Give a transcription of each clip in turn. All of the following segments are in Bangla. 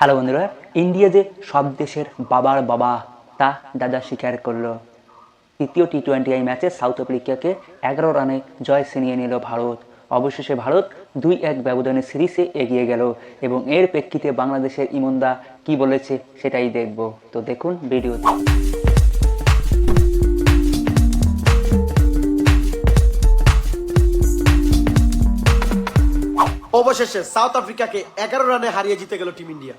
হ্যালো বন্ধুরা, ইন্ডিয়া যে সব দেশের বাবার বাবা তা দাদা স্বীকার করল। তৃতীয় টি টোয়েন্টি আই ম্যাচে সাউথ আফ্রিকাকে এগারো রানে জয় ছিনিয়ে নিল ভারত। অবশেষে ভারত দুই এক ব্যবধানে সিরিজে এগিয়ে গেল এবং এর প্রেক্ষিতে বাংলাদেশের ইমন্দা কি বলেছে সেটাই দেখব। তো দেখুন ভিডিওতে। অবশেষে সাউথ আফ্রিকাকে এগারো রানে হারিয়ে জিতে গেল টিম ইন্ডিয়া।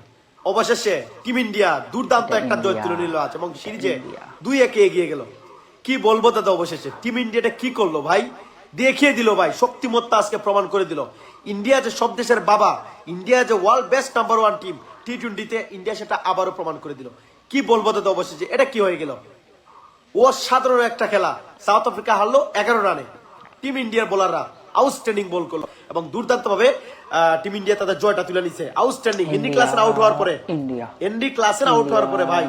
অবশেষে টিম ইন্ডিয়া দুর্দান্ত একটা জয় তুলে নিল আজ এবং সিরিজে দুই একে এগিয়ে গেল। কি বলব দাদা অবশেষে? টিম ইন্ডিয়াটা কি করল ভাই? দেখিয়ে দিল ভাই শক্তিমত্তা আজকে প্রমাণ করে দিল। ইন্ডিয়া যে সব দেশের বাবা ইন্ডিয়া যে world best number one team T টোয়েন্টিতে ইন্ডিয়া সেটা আবারও প্রমাণ করে দিল। কি বলব দাদা অবশেষে? এটা কি হয়ে গেল? ও সাধারণ একটা খেলা। সাউথ আফ্রিকা হারলো এগারো রানে। টিম ইন্ডিয়ার বোলাররা আউটস্ট্যান্ডিং বল করল এবং দুর্দান্ত ভাবে টিম ইন্ডিয়া তাদের জয়টা তুলে নিছে। আউটস্ট্যান্ডিং। হিন্দি ক্লাসের আউট হওয়ার পরে। ইন্ডিয়া। এনডি ক্লাসের আউট হওয়ার পরে ভাই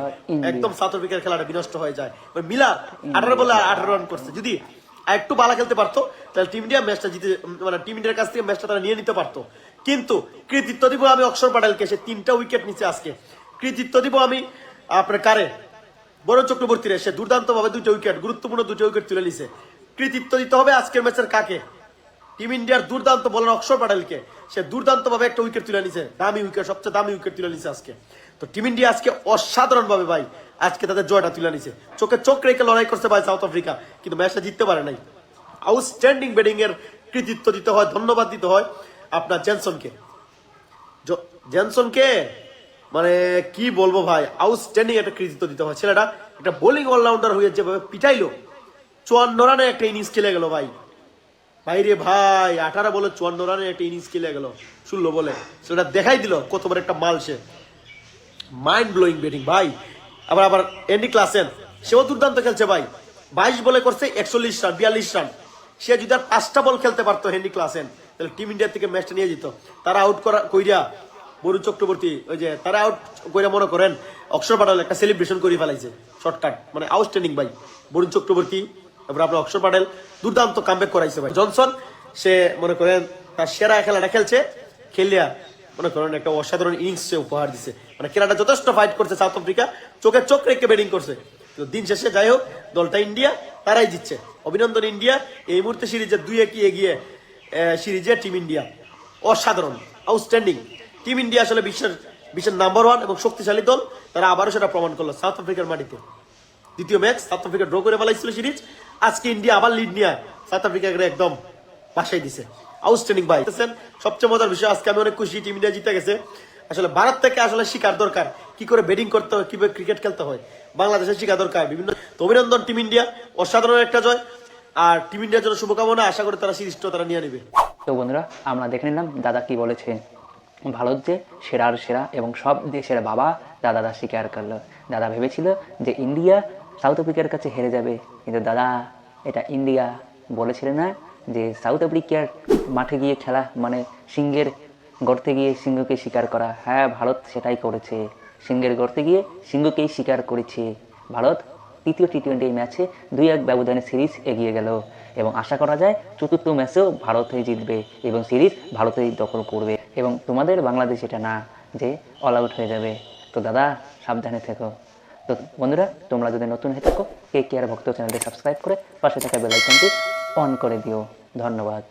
একদম সাউথ আফ্রিকার খেলাটা বিনষ্ট হয়ে যায়। মিলার আঠারো বলে আঠারো রান করছে। যদি একটু বালা খেলতে পারতো তাহলে টিম ইন্ডিয়া ম্যাচটা জিতে মানে টিম ইন্ডিয়ার কাছ থেকে ম্যাচটা তারা নিয়ে নিতে পারতো। কিন্তু কৃতিত্ব দিব আমি অক্ষর পাটালকে। সে তিনটা উইকেট নিচে আজকে। কৃতিত্ব দিব আমি আপনার কারে? বড় চক্রবর্তীরে। সে দুর্দান্ত ভাবে দুটো উইকেট গুরুত্বপূর্ণ দুটো উইকেট তুলে নিছে। কৃতিত্ব দিতে হবে আজকের ম্যাচের কাকে? টিম ইন্ডিয়ার দুর্দান্ত বলার অক্ষর পাটালকে। সে দুর্দান্ত ভাবে একটা উইকেট তুলে নিছে। দামি উইকেট সবচেয়ে দামি উইকেট তুলে নিছে আজকে। তো টিম ইন্ডিয়া আজকে অসাধারণ ভাবে ভাই, আজকে তাদের জয়টা তুলে নিছে। চোখে চোখ রেখে লড়াই করছে ভাই সাউথ আফ্রিকা কিন্তু ম্যাচটা জিততে পারে নাই। আউটস্ট্যান্ডিং ব্যাটিং এর কৃতিত্ব দিতে হয়, ধন্যবাদ দিতে হয় আপনার জেনসনকে জেনসনকে মানে কি বলব ভাই আউটস্ট্যান্ডিং একটা কৃতিত্ব দিতে হয়। ছেলেটা একটা বোলিং অলরাউন্ডার হয়ে যেভাবে পিটাইলো, চুয়ান্ন রানে একটা ইনিংস খেলে গেল ভাই। ভাইরে ভাই, আঠারো বলে চুয়ান্ন রানে একটা ইনিংস খেলে গেল। শুনলো বলে। সেটা দেখাই দিল কত বড় একটা মাল সে। মাইন্ড ব্লোয়িং ব্যাটিং ভাই। আবার আবার এন্ডি ক্লাসেন সেও দুর্দান্ত খেলছে ভাই। বাইশ বলে করছে একচল্লিশ রান, বিয়াল্লিশ রান। সে যদি আর পাঁচটা বল খেলতে পারতো হেন্ডি ক্লাসেন তাহলে টিম ইন্ডিয়া থেকে ম্যাচটা নিয়ে যেত। তারা আউট করা, কইরা বরুণ চক্রবর্তী, ওই যে, তারা আউট কইরা মনে করেন, অক্ষর পাটাল একটা সেলিব্রেশন করে ফেলাইছে। শর্টকাট মানে আউটস্ট্যান্ডিং ভাই। বরুণ চক্রবর্তী তারপরে আপনার অক্ষর পাটেল দুর্দান্ত কামব্যাক করাইছে ভাই। জনসন, সে মনে করেন তার সেরা খেলাটা খেলছে। খেলিয়া মনে করেন একটা অসাধারণ ইনিংস সে উপহার দিছে। মানে খেলাটা যথেষ্ট ফাইট করছে সাউথ আফ্রিকা চোখে চোখ রেখে ব্যাটিং করছে। দিন শেষে যাই হোক, দলটা ইন্ডিয়া তারাই জিতছে। অভিনন্দন ইন্ডিয়া এই মুহূর্তে সিরিজে দুই একই এগিয়ে সিরিজে টিম ইন্ডিয়া অসাধারণ আউটস্ট্যান্ডিং টিম ইন্ডিয়া আসলে বিশ্বের বিশ্বের নাম্বার ওয়ান এবং শক্তিশালী দল। তারা আবারও সেটা প্রমাণ করল সাউথ আফ্রিকার মাটিতে। দ্বিতীয় ম্যাচ সাউথ আফ্রিকা ড্র করে ফেলাইছিল সিরিজ। আজকে ইন্ডিয়া আবার লিড নিয়ে সাউথ আফ্রিকাকে একদম বাসাই দিছে। আউটস্ট্যান্ডিং ভাই। সবচেয়ে মজার বিষয়, আজকে আমি অনেক খুশি টিম ইন্ডিয়া জিতে গেছে। আসলে ভারত থেকে আসলে শিকার দরকার। কি করে ব্যাটিং করতে হয়, কীভাবে ক্রিকেট খেলতে হয়। বাংলাদেশের শিকার দরকার। বিভিন্ন তো অভিনন্দন টিম ইন্ডিয়া। অসাধারণ একটা জয়। আর টিম ইন্ডিয়ার জন্য শুভকামনা। আশা করি তারা সিরিজটা তারা নিয়ে নেবে। তো বন্ধুরা, আমরা দেখে নিলাম দাদা কি বলেছেন ভারত যে সেরার সেরা এবং সব দেশের বাবা দাদা দাদা স্বীকার করল। দাদা ভেবেছিল যে ইন্ডিয়া সাউথ আফ্রিকার কাছে হেরে যাবে। কিন্তু দাদা, এটা ইন্ডিয়া বলেছিলেন না যে সাউথ আফ্রিকার মাঠে গিয়ে খেলা মানে সিংহের গর্তে গিয়ে সিংহকে শিকার করা। হ্যাঁ ভারত সেটাই করেছে। সিংহের গর্তে গিয়ে সিংহকেই শিকার করেছে। ভারত তৃতীয় টি টোয়েন্টি ম্যাচে দুই এক ব্যবধানে সিরিজ এগিয়ে গেল এবং আশা করা যায় চতুর্থ ম্যাচেও ভারতই জিতবে এবং সিরিজ ভারতেই দখল করবে। এবং তোমাদের বাংলাদেশ এটা না, যে অল আউট হয়ে যাবে। তো দাদা, সাবধানে থেকো। তো বন্ধুরা, তোমরা যদি নতুন হয়ে থাকো কে কেয়ার ভক্ত চ্যানেলটি সাবস্ক্রাইব করে পাশে থাকা বেলাইকনটি অন করে দিও। ধন্যবাদ।